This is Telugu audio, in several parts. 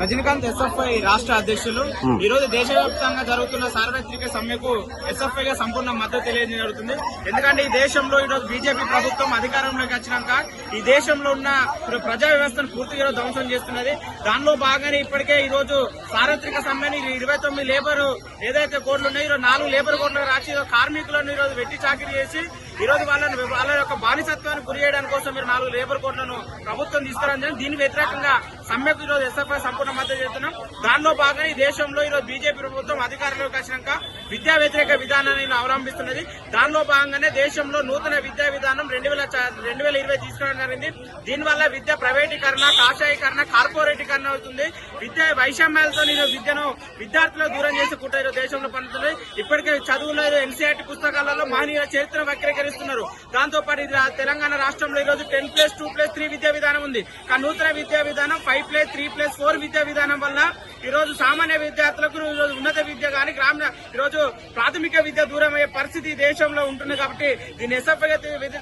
రజనీకాంత్ ఎస్ఎఫ్ఐ రాష్ట్ర అధ్యక్షులు. ఈ రోజు దేశవ్యాప్తంగా జరుగుతున్న సార్వత్రిక సమ్మెకు ఎస్ఎఫ్ఐ గా సంపూర్ణ మద్దతు తెలియజేయడం జరుగుతుంది. ఎందుకంటే ఈ దేశంలో ఈ రోజు బీజేపీ ప్రభుత్వం అధికారంలోకి వచ్చినాక ఈ దేశంలో ఉన్న ప్ర- ప్రజా వ్యవస్థను పూర్తిగా ఈరోజు ధ్వంసం చేస్తున్నది. దానిలో భాగంగానే ఇప్పటికే ఈ రోజు సార్వత్రిక సమ్మెని ఇరవై తొమ్మిది లేబర్ ఏదైతే కోడ్లు ఉన్నాయో ఈరోజు నాలుగు లేబర్ కోడ్లు రాసి ఈరోజు కార్మికులను ఈ రోజు వెట్టి చాకరీ చేసి ఈ రోజు వాళ్ళని వాళ్ళ యొక్క బానిసత్వాన్ని గురి చేయడానికి కోసం మీరు నాలుగు లేబర్ కోడ్లను ప్రభుత్వం తీసుకురాని. దీని వ్యతిరేకంగా సమ్మెకు ఈరోజు ఎస్ఎఫ్ఐ సంపూర్ణ మద్దతు చేస్తున్నాం. దానిలో భాగంగా ఈ దేశంలో ఈ రోజు బీజేపీ ప్రభుత్వం అధికారంలోకి వచ్చినాక విద్యా వ్యతిరేక విధానాన్ని అవలంబిస్తున్నది. దానిలో భాగంగానే దేశంలో నూతన విద్యా విధానం రెండు వేల రెండు వేల ఇరవై తీసుకురావడం జరిగింది. దీనివల్ల విద్య ప్రైవేటీకరణ కాషాయీకరణ కార్పొరేటీకరణ అవుతుంది. విద్య వైషమ్యాలతో ఈరోజు విద్యను విద్యార్థులకు దూరం చేసి కుట్ర ఈరోజు దేశంలో పండుతుంది ఇప్పటికే చదువులో ఎన్సీఆర్టీ పుస్తకాలలో మహనీయుల చరిత్ర వక్రీకరిస్తున్నారు. దాంతో పాటు ఇది తెలంగాణ రాష్ట్రంలో ఈ రోజు ten plus two plus three విద్యా విధానం ఉంది. కానీ నూతన విద్యా విధానం five plus three plus four విద్యా విధానం వల్ల ఈరోజు సామాన్య విద్యార్థులకు ఈరోజు ఉన్నత విద్య కానీ గ్రామీణ ఈరోజు ప్రాథమిక విద్య దూరమయ్యే పరిస్థితి దేశంలో ఉంటుంది కాబట్టి దీన్ని ఎస్ఎఫ్ఐ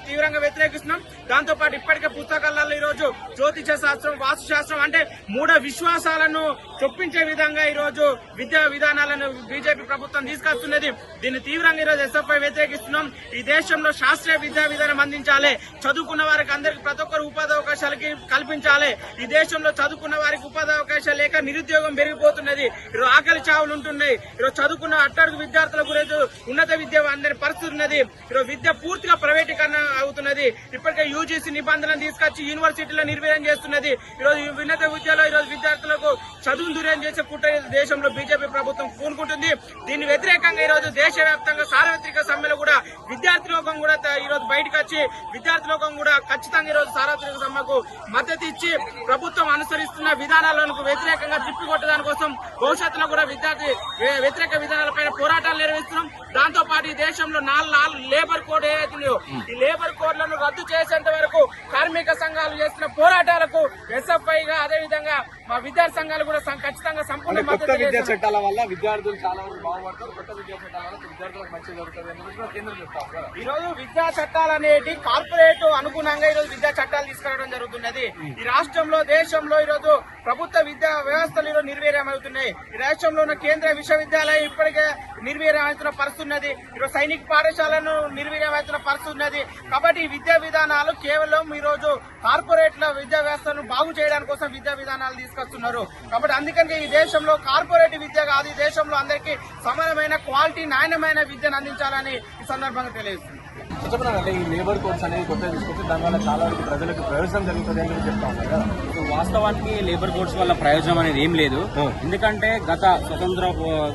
తీవ్రంగా వ్యతిరేకిస్తున్నాం. దాంతో పాటు ఇప్పటికే పుస్తకాలలో ఈరోజు జ్యోతిష శాస్త్రం వాస్తు శాస్త్రం అంటే మూఢ విశ్వాసాలను చొప్పించే విధంగా ఈరోజు విద్యా విధానాలను బీజేపీ ప్రభుత్వం తీసుకొస్తున్నది. దీన్ని తీవ్రంగా ఈ రోజు ఎస్ఎఫ్ఐ వ్యతిరేకిస్తున్నాం. ఈ దేశంలో శాస్త్రీయ విద్యా విధానం అందించాలి. చదువుకున్న వారికి అందరికి ప్రతి ఒక్కరు ఉపాధి అవకాశాలకి కల్పించాలి. ఈ దేశంలో చదువుకున్న వారికి ఉపాధి అవకాశాలు లేక నిరుద్యోగం పెరిగి పెరిగిపోతున్నది ఈరోజు ఆకలి చావులు ఉంటున్నాయి. ఈరోజు చదువుకున్న అట్టడుగు విద్యార్థుల గురించి ఉన్నత విద్య అందరి పరిస్థితి ఉన్నది. ఈరోజు విద్య పూర్తిగా ప్రైవేటీకరణ అవుతున్నది. ఇప్పటికే యూజీసీ నిబంధనలు తీసుకొచ్చి యూనివర్సిటీలో నిర్వీర్యం చేస్తున్నది. ఈరోజు ఉన్నత విద్యలో ఈరోజు విద్యార్థులకు చదువు దూరం చేసే పుట్ట దేశంలో బీజేపీ ప్రభుత్వం పూనుకుంటుంది. దీని వ్యతిరేకంగా ఈ రోజు దేశవ్యాప్తంగా సార్వత్రిక సమ్మెలో కూడా విద్యార్థి లోకం కూడా ఈరోజు ఈ రోజు బయటకు వచ్చి విద్యార్థి లోకం కూడా ఖచ్చితంగా ఈ రోజు సార్వత్రిక సమ్మెకు మద్దతు ఇచ్చి ప్రభుత్వం అనుసరిస్తున్న విధానాలకు వ్యతిరేకంగా తిప్పి కొట్టడానికి కోసం భవిష్యత్తులో కూడా విద్యార్థి వ్య- వ్యతిరేక విధానాలపైన పోరాటాలు నిర్వహిస్తున్నాం. దాంతో పాటు ఈ దేశంలో నాలుగు నాలుగు లేబర్ కోడ్ ఉన్నాయో ఈ లేబర్ కోడ్లను రద్దు చేసేంత వరకు కార్మిక సంఘాలు చేస్తున్న పోరాటాలకు ఎస్ఎఫ్ఐ గా అదే విధంగా మా విద్యార్థి సంఘాలు కూడా ఖచ్చితంగా సంపూర్ణ కొత్త విద్యా. చట్టాల వల్ల విద్యార్థులు చాలా వరకు బాగుపడతారు. కొత్త విద్యా చట్టాల వల్ల విద్యార్థులకు మంచి జరుగుతుంది కేంద్రం చెప్తారు ఈ రోజు విద్యా చట్టాలు అనేటి కార్పొరేట్ అనుగుణంగా ఈ రోజు విద్యా చట్టాలు తీసుకురావడం జరుగుతున్నది. ఈ రాష్ట్రంలో దేశంలో ఈ రోజు ప్రభుత్వ విద్యా వ్యవస్థలు ఈరోజు నిర్వీర్యం అవుతున్నాయి ఈ రాష్ట్రంలో ఉన్న కేంద్ర విశ్వవిద్యాలయం ఇప్పటికే నిర్వీర్యం అవుతున్న పరిస్థితి ఉన్నది ఈరోజు సైనిక పాఠశాలను నిర్వీర్యం అవుతున్న పరిస్థితి ఉన్నది కాబట్టి ఈ విద్యా విధానాలు కేవలం ఈ రోజు కార్పొరేట్ల విద్యా వ్యవస్థను బాగు చేయడానికి కోసం విద్యా విధానాలు తీసుకొస్తున్నారు. కాబట్టి అందుకని ఈ దేశంలో కార్పొరేట్ విద్య కాదు ఈ దేశంలో అందరికీ సమానమైన క్వాలిటీ నాణ్యమైన విద్యను అందించాలని ఈ సందర్భంగా తెలియజేస్తుంది చెప్పినారంటే ఈ లేబర్ కోడ్స్ అనేది కొత్తగా తీసుకొచ్చి దానివల్ల చాలా వరకు ప్రజలకు ప్రయోజనం జరుగుతుంది అని చెప్పి చెప్తా ఉన్నారు కదా. వాస్తవానికి లేబర్ కోడ్స్ వల్ల ప్రయోజనం అనేది ఏం లేదు. ఎందుకంటే గత స్వతంత్ర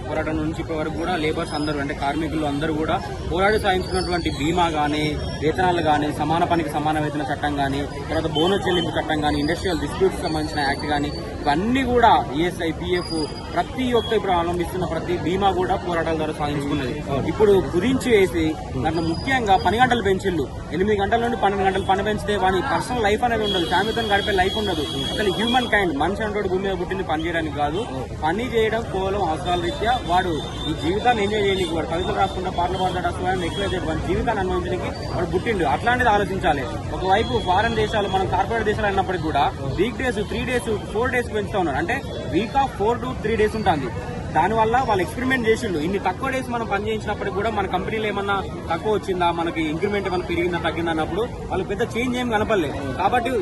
పోరాటం నుంచి ఇప్పటి వరకు కూడా లేబర్స్ అందరూ అంటే కార్మికులు అందరూ కూడా పోరాడి సాధించినటువంటి బీమా గానీ వేతనాలు గానీ సమాన పనికి సమాన వేతన చట్టం గానీ తర్వాత బోనస్ చెల్లింపు చట్టం గానీ ఇండస్ట్రియల్ డిస్ప్యూట్స్ సంబంధించిన యాక్ట్ గానీ ఇవన్నీ కూడా ఈఎస్ఐ పిఎఫ్ ప్రతి ఒక్క ఇప్పుడు అవలంబిస్తున్న ప్రతి బీమా కూడా పోరాటాల ద్వారా సాధించుకున్నది. ఇప్పుడు కుదించి వేసి దాంట్లో ముఖ్యంగా పని గంటలు పెంచిళ్ళు. ఎనిమిది గంటల నుండి పన్నెండు గంటలు పని పెంచితే వాని పర్సనల్ లైఫ్ అనేది ఉండదు. ఫ్యామిలీతో గడిపే లైఫ్ ఉండదు. అసలు హ్యూమన్ కైండ్ మనిషి అంటే భూమి మీద పుట్టింది పని చేయడానికి కాదు. పని చేయడం కేవలం అవసరాల రీత్యా వాడు ఈ జీవితాన్ని ఎంజాయ్ చేయడానికి వాడు కవితలు రాసుకుంటా పాటలు స్వయం ఎక్కువ వాడి జీవితాన్ని అనుభవించడానికి వాడు పుట్టిండు. అట్లాంటిది ఆలోచించాలి. ఒకవైపు ఫారెన్ దేశాలు మనం కార్పొరేట్ దేశాలు అన్నప్పటికీ కూడా week days three days four days పెంచుతా ఉన్నారు. అంటే week off four to three days ఉంటుంది. దానివల్ల వాళ్ళు ఎక్స్పెరిమెంట్ చేసిండు ఇన్ని తక్కువ డేస్ మనం పని చేయించినప్పటికి కూడా మన కంపెనీలో ఏమన్నా తక్కువ వచ్చిందా? మనకి ఇంక్రిమెంట్ ఏమన్నా పెరిగిందా తగ్గిందా అన్నప్పుడు వాళ్ళు పెద్ద చేంజ్ ఏం కనపడలేదు. కాబట్టి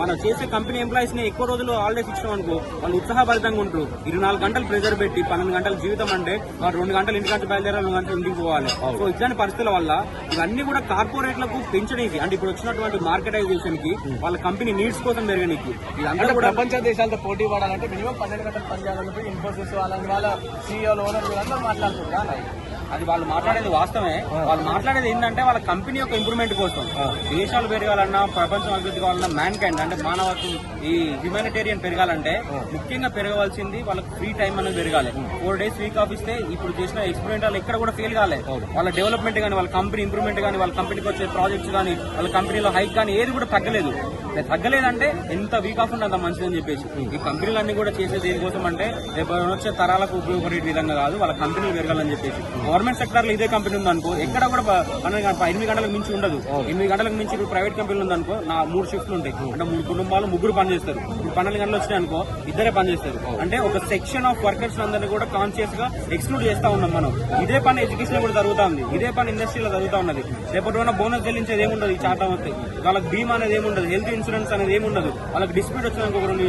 మనం చేసే కంపెనీ ఎంప్లాయీస్ని ఎక్కువ రోజులు హాలిడేస్ ఇచ్చాం అనుకో వాళ్ళు ఉత్సాహభరితంగా ఉంటారు. ఇరవై నాలుగు గంటలు ప్రెజర్ పెట్టి పన్నెండు గంటల జీవితం అంటే వాళ్ళు రెండు గంటలు ఇంటి కంటే బయలుదేరాలి రెండు గంటలు ఇంటికి పోవాలి. సో ఇట్లాంటి పరిస్థితుల వల్ల ఇవన్నీ కూడా కార్పొరేట్లకు పెంచడానికి అంటే ఇప్పుడు వచ్చినటువంటి మార్కెటైజేషన్కి వాళ్ళ కంపెనీ నీడ్స్ కోసం పెరగడానికి ఇదంతా కూడా ప్రపంచ దేశాలతో పోటీ పడాలంటే మినిమం పన్నెండు గంటలు పని చేయాలని ఇన్ఫోసిస్ వాళ్ళ సీఈఓలు ఓనర్లు అందరూ మాట్లాడుతున్నారు. అది వాళ్ళు మాట్లాడేది వాస్తవమే. వాళ్ళు మాట్లాడేది ఏంటంటే వాళ్ళ కంపెనీ యొక్క ఇంప్రూవ్మెంట్ కోసం. దేశాలు పెరగాలన్నా ప్రపంచం అభివృద్ధి కావాలన్నా మ్యాన్ కైండ్ అంటే మానవత్వం ఈ హ్యూమానిటేరియన్ పెరగాలంటే ముఖ్యంగా పెరగవలసింది వాళ్ళకి ఫ్రీ టైం అనేది పెరగాలి. ఫోర్ డేస్ వీక్ ఆఫ్ ఇస్తే ఇప్పుడు చేసిన ఎక్స్పెరిమెంట్ వాళ్ళు ఎక్కడ కూడా ఫెయిల్ కాలేదు వాళ్ళ డెవలప్మెంట్ కానీ వాళ్ళ కంపెనీ ఇంప్రూవ్మెంట్ కానీ వాళ్ళ కంపెనీకి వచ్చే ప్రాజెక్ట్స్ కానీ వాళ్ళ కంపెనీలో హైక్ కానీ ఏది కూడా తగ్గలేదు. తగ్గలేదంటే ఎంత వీక్ ఆఫ్ ఉంటే అంత మంచిదని చెప్పేసి. ఈ కంపెనీలన్నీ కూడా చేసేది దేనికోసం అంటే రేపు వచ్చే తరాలకు ఉపయోగపడే విధంగా కాదు వాళ్ళ కంపెనీలు పెరగాలని చెప్పేసి. గవర్నమెంట్ సెక్టర్లో ఇదే కంపెనీ ఉందనుకో ఎక్కడ కూడా పన్నెండు ఎనిమిది గంటలకు మించి ఉండదు. ఎనిమిది గంటలకు మించి ఇప్పుడు ప్రైవేట్ కంపెనీలు ఉందనుకో నా మూడు షిఫ్ట్లు ఉంటాయి. అంటే మూడు కుటుంబాలు ముగ్గురు పని చేస్తారు ఇప్పుడు పన్నెండు గంటలు వచ్చినాయి అనుకో ఇద్దరే పని చేస్తారు అంటే ఒక సెక్షన్ ఆఫ్ వర్కర్స్ అందరినీ కూడా కాన్షియస్గా ఎక్స్క్లూడ్ చేస్తా ఉన్నాం మనం. ఇదే పని ఎడ్యుకేషన్ కూడా జరుగుతా ఉంది. ఇదే పని ఇండస్ట్రీలో జరుగుతా ఉన్నది. రేపటి రోజున బోనస్ చెల్లించేది ఏముండదు ఈ చాటా వస్తే వాళ్ళకి బీమా అనేది ఏముండదు. హెల్త్ ఇన్సూరెన్స్ అనేది ఏముండదు. వాళ్ళకి డిస్ప్యూట్ ఒక రెండు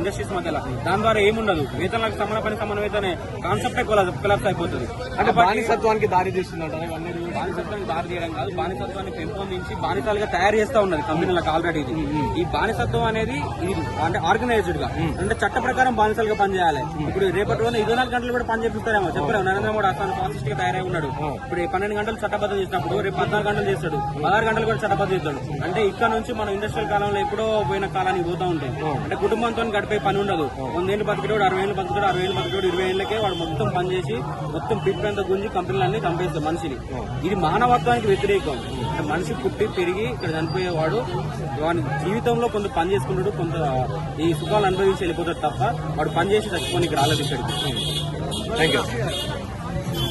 ఇండస్ట్రీస్ మధ్యలో. దాని ద్వారా ఏముండదు. వేతనాలకు సమాన పని సమాన వేతనే కాన్సెప్టే కొలాప్స్ అయిపోతుంది. అంటే బానిసత్వానికి దారి తీస్తుందంటారా ఇవన్నీ బానిసత్వానికి దారి తీయడం కాదు బానిసత్వాన్ని పెంపొందించి బానిసాలుగా తయారు చేస్తా ఉన్నది కంపెనీలకు ఆల్రెడీ ఇది. ఈ బానిసత్వం అనేది ఇది అంటే ఆర్గనైజ్డ్గా. అంటే చట్ట ప్రకారం బానిసలుగా పనిచేయాలి. ఇప్పుడు రేపటి రోజున ఇరవై నాలుగు గంటలు కూడా పని చేపిస్తారేమో. చెప్పలేము. నరేంద్ర మోడీ అసలు ఫాసిస్ట్గా తయారై ఉన్నాడు. ఇప్పుడు పన్నెండు గంటలు చట్టబద్ధం చేసినప్పుడు రేపు పద్నాలుగు గంటలు చేస్తాడు. పదహారు గంటలు కూడా చట్టబద్ధం చేస్తాడు. అంటే ఇక్కడ నుంచి మనం ఇండస్ట్రియల్ కాలంలో ఎప్పుడో పోయిన కాలానికి పోతా ఉంటాయి. అంటే కుటుంబంతో గడిపే పని ఉండదు. వందేళ్ళు బతికేవాడు అరవై ఏళ్ళు బతికేవాడు అరవై ఏళ్ళు బతికేవాడు ఇరవై ఏళ్ళకే వాడు మొత్తం పని చేసి మొత్తం పిప్పి అంతా గుంజి కంపెనీలన్నీ చంపేస్తాడు మనిషిని. ఇది మానవత్వానికి వ్యతిరేకం. మనిషి పుట్టి పెరిగి ఇక్కడ చనిపోయేవాడు వాడి జీవితంలో కొంత పని చేసుకుంటాడు కొంత ఈ సుఖాలు అనుభవించి వెళ్ళిపోతాడు తప్ప వాడు పని చేసి చచ్చిపోనికి రాలేదు ఇక్కడికి. Thank you